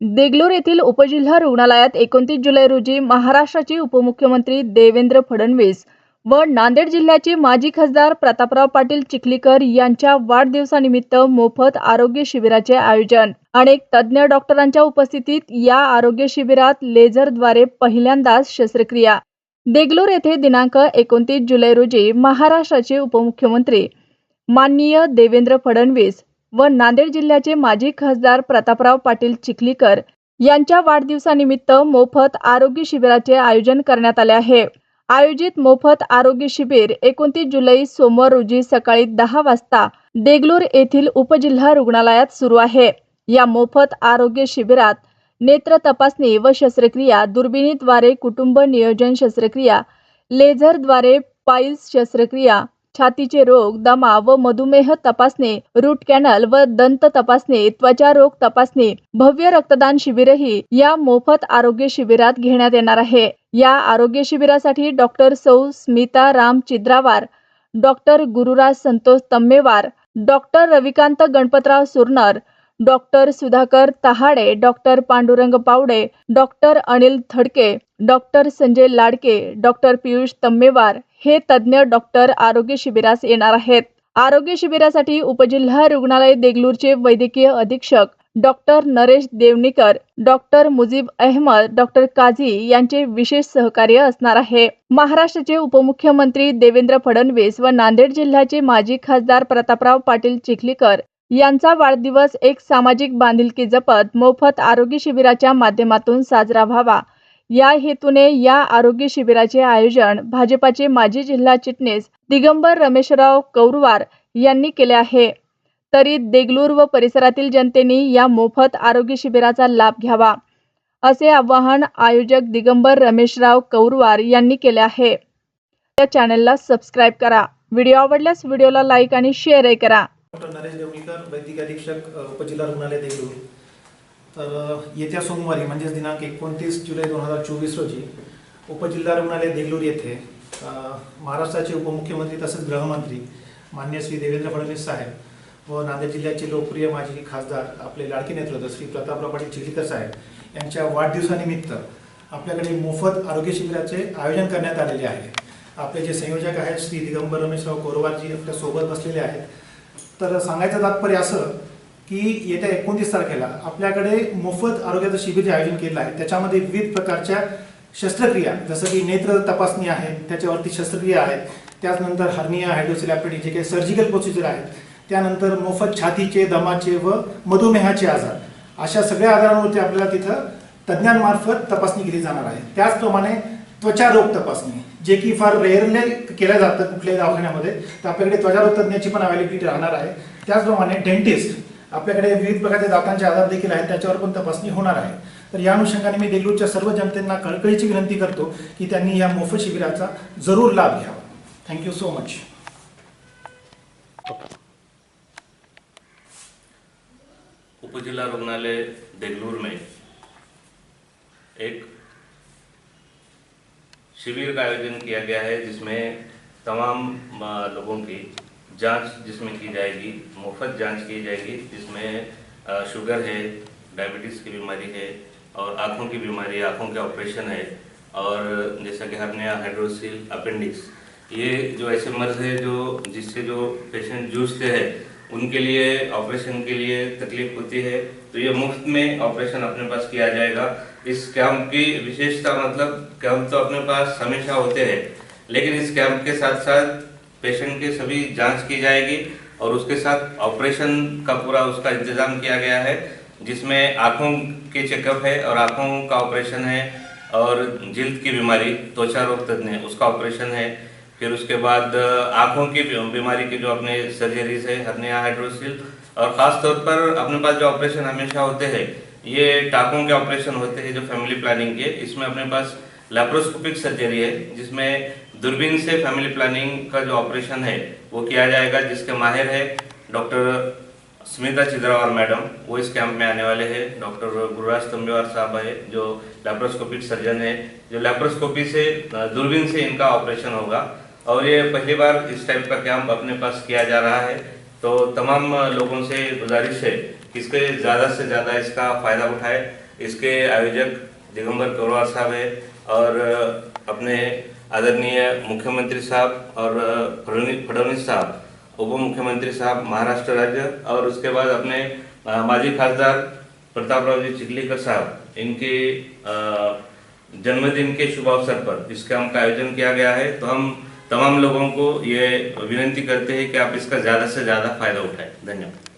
देगलूर येथील उपजिल्हा रुग्णालयात एकोणतीस जुलै रोजी महाराष्ट्राचे उपमुख्यमंत्री देवेंद्र फडणवीस व नांदेड जिल्ह्याचे माजी खासदार प्रतापराव पाटील चिखलीकर यांच्या वाढदिवसानिमित्त मोफत आरोग्य शिबिराचे आयोजन. अनेक तज्ज्ञ डॉक्टरांच्या उपस्थितीत या आरोग्य शिबिरात लेझरद्वारे पहिल्यांदाच शस्त्रक्रिया. देगलूर येथे दिनांक एकोणतीस जुलै रोजी महाराष्ट्राचे उपमुख्यमंत्री माननीय देवेंद्र फडणवीस व नांदेड जिल्ह्याचे माजी खासदार प्रतापराव पाटील चिखलीकर यांच्या वाढदिवसानिमित्त मोफत आरोग्य शिबिराचे आयोजन करण्यात आले आहे. आयोजित मोफत आरोग्य शिबिर एकोणतीस जुलै सोमवार रोजी सकाळी दहा वाजता देगलूर येथील उपजिल्हा रुग्णालयात सुरू आहे. या मोफत आरोग्य शिबिरात नेत्र तपासणी व शस्त्रक्रिया दुर्बिणीद्वारे कुटुंब नियोजन शस्त्रक्रिया लेझरद्वारे पाईल्स शस्त्रक्रिया छातीचे रोग दमा व मधुमेह तपासणे रूट कॅनल व दंत तपासणी त्वचा रोग तपासणी भव्य रक्तदान शिबिरही या मोफत आरोग्य शिबिरात घेण्यात येणार आहे. या आरोग्य शिबिरासाठी डॉक्टर सौ Smita Ram Chidrawar doctor Gururaj Santosh Tammewar doctor Ravikant Ganpatrao Surnar doctor Sudhakar Tahade doctor Pandurang Pawde doctor Anil Thadke doctor Sanjay Ladke doctor Piyush तम्मेवार हे तज्ज्ञ डॉक्टर आरोग्य शिबिरास येणार आहेत. आरोग्य शिबिरासाठी उपजिल्हा रुग्णालय देगलूरचे वैद्यकीय अधीक्षक doctor Naresh Devanikar doctor Mujeeb Ahmad doctor Kazi यांचे विशेष सहकार्य असणार आहे. महाराष्ट्राचे उपमुख्यमंत्री देवेंद्र फडणवीस व नांदेड जिल्ह्याचे माजी खासदार प्रतापराव पाटील चिखलीकर यांचा वाढदिवस एक सामाजिक बांधिलकी जपत मोफत आरोग्य शिबिराच्या माध्यमातून साजरा व्हावा. या हेतूने या आरोग्य शिबिराचे आयोजन भाजपाचे माजी जिल्हा चिटणीस दिगंबर रमेशराव कौरवार यांनी केले आहे. तरी देगलूर व परिसरातील जनतेने या मोफत आरोग्य शिबिराचा लाभ घ्यावा असे आवाहन आयोजक दिगंबर रमेशराव कौरवार यांनी केले आहे. या चॅनलला सबस्क्राईब करा. व्हिडिओ आवडल्यास व्हिडिओला लाईक आणि शेअरही करा. डॉक्टर नरेश देवणीकर वैद्यकीय अधीक्षक उपजिल्हा रुग्णालय देगलूर. तर येत्या सोमवारी म्हणजेच दिनांक एकोणतीस जुलै दोन हजार चोवीस रोजी उपजिल्हा रुग्णालय देगलूर येथे महाराष्ट्राचे उपमुख्यमंत्री तसेच गृहमंत्री मान्य श्री देवेंद्र फडणवीस साहेब व नांदेड जिल्ह्याचे लोकप्रिय माजी खासदार आपले लाडके नेतृत्व श्री प्रतापराव पाटील चिखलीकर साहेब यांच्या वाढदिवसानिमित्त आपल्याकडे मोफत आरोग्य शिबिराचे आयोजन करण्यात आलेले आहे. आपले जे संयोजक आहेत श्री दिगंबर रमेशराव कोरवारजी आपल्यासोबत बसलेले आहेत. तर सांगायचं तात्पर्य असं की येत्या एकोणतीस तारखेला आपल्याकडे मोफत आरोग्याचं शिबिर जे आयोजन केलं आहे. त्याच्यामध्ये विविध प्रकारच्या शस्त्रक्रिया जसं की नेत्र तपासणी आहे त्याच्यावरती शस्त्रक्रिया आहेत त्याचनंतर हर्निया हायड्रोसिलॅपिडी जे काही सर्जिकल प्रोसिजर आहेत त्यानंतर मोफत छातीचे दमाचे व मधुमेहाचे आजार. अशा सगळ्या आजारांवरती आपल्याला तिथं तज्ज्ञांमार्फत तपासणी केली जाणार आहे. त्याचप्रमाणे त्वचा रोग तपासणी जे की फार रेअरले केलं जातं कुठल्याही दवाखान्यामध्ये तर आपल्याकडे त्वचारोग तज्ञाची पण अवेलेबिलिटी राहणार आहे. त्याचप्रमाणे डेंटिस्ट आपल्याकडे विविध प्रकारचे दातांचे आजार देखील आहेत त्याच्यावर पण तपासणी होणार आहे. तर या अनुषंगाने मी देगलूरच्या सर्व जनतेंना कळकळीची विनंती करतो की त्यांनी या मोफत शिबिराचा जरूर लाभ घ्यावा. थँक्यू सो मच उपजिला रुग्णालय देगलूर में एक शिविर का आयोजन किया गया है, जिसमें तमाम लोगों की जाँच जिसमें की जाएगी, मुफ़्त जाँच की जाएगी, जिसमें शुगर है, डायबिटीज़ की बीमारी है और आँखों की बीमारी, आँखों के ऑपरेशन है और जैसा कि हर्निया हाइड्रोसिल अपेंडिक्स ये जो ऐसे मर्ज है जो, जिससे जो पेशेंट जूझते हैं, उनके लिए ऑपरेशन के लिए तकलीफ़ होती है तो ये मुफ़्त में ऑपरेशन अपने पास किया जाएगा। इस कैंप की विशेषता मतलब कैंप तो अपने पास हमेशा होते हैं, लेकिन इस कैंप के साथ साथ पेशेंट के सभी जाँच की जाएगी और उसके साथ ऑपरेशन का पूरा उसका इंतज़ाम किया गया है, जिसमें आँखों के चेकअप है और आँखों का ऑपरेशन है और जिल्द की बीमारी, त्वचा रोग तज्ञ उसका ऑपरेशन है। फिर उसके बाद, आँखों की बीमारी की जो अपने सर्जरीज है हर्निया हाइड्रोसिल और ख़ास तौर पर अपने पास जो ऑपरेशन हमेशा होते हैं, ये टाकों के ऑपरेशन होते हैं, जो फैमिली प्लानिंग के। इसमें अपने पास लेप्रोस्कोपिक सर्जरी है, जिसमें दूरबीन से फैमिली प्लानिंग का जो ऑपरेशन है, वो किया जाएगा, जिसके माहिर है डॉक्टर स्मिता चिद्रावर मैडम। वो इस कैंप में आने वाले हैं। डॉक्टर गुरुराज तम्बेवार साहब है, जो लेप्रोस्कोपिक सर्जन है, जो लेप्रोस्कोपी से दूरबीन से इनका ऑपरेशन होगा। और ये पहली बार इस टाइप का कैंप अपने पास किया जा रहा है। तो तमाम लोगों से गुजारिश है कि इसके ज़्यादा से ज़्यादा इसका फ़ायदा उठाए। इसके आयोजक दिगंबर कौरवार साहब है और अपने आदरणीय मुख्यमंत्री साहब और फडणवीस साहब उप मुख्यमंत्री साहब, महाराष्ट्र राज्य और उसके बाद अपने माजी खासदार प्रतापराव जी चिखलीकर साहब, इनके जन्मदिन के शुभ अवसर पर इस कैंप का आयोजन किया गया है। तो हम तमाम लोगों को ये विनती करते हैं कि आप इसका ज़्यादा से ज़्यादा फायदा उठाएं। धन्यवाद।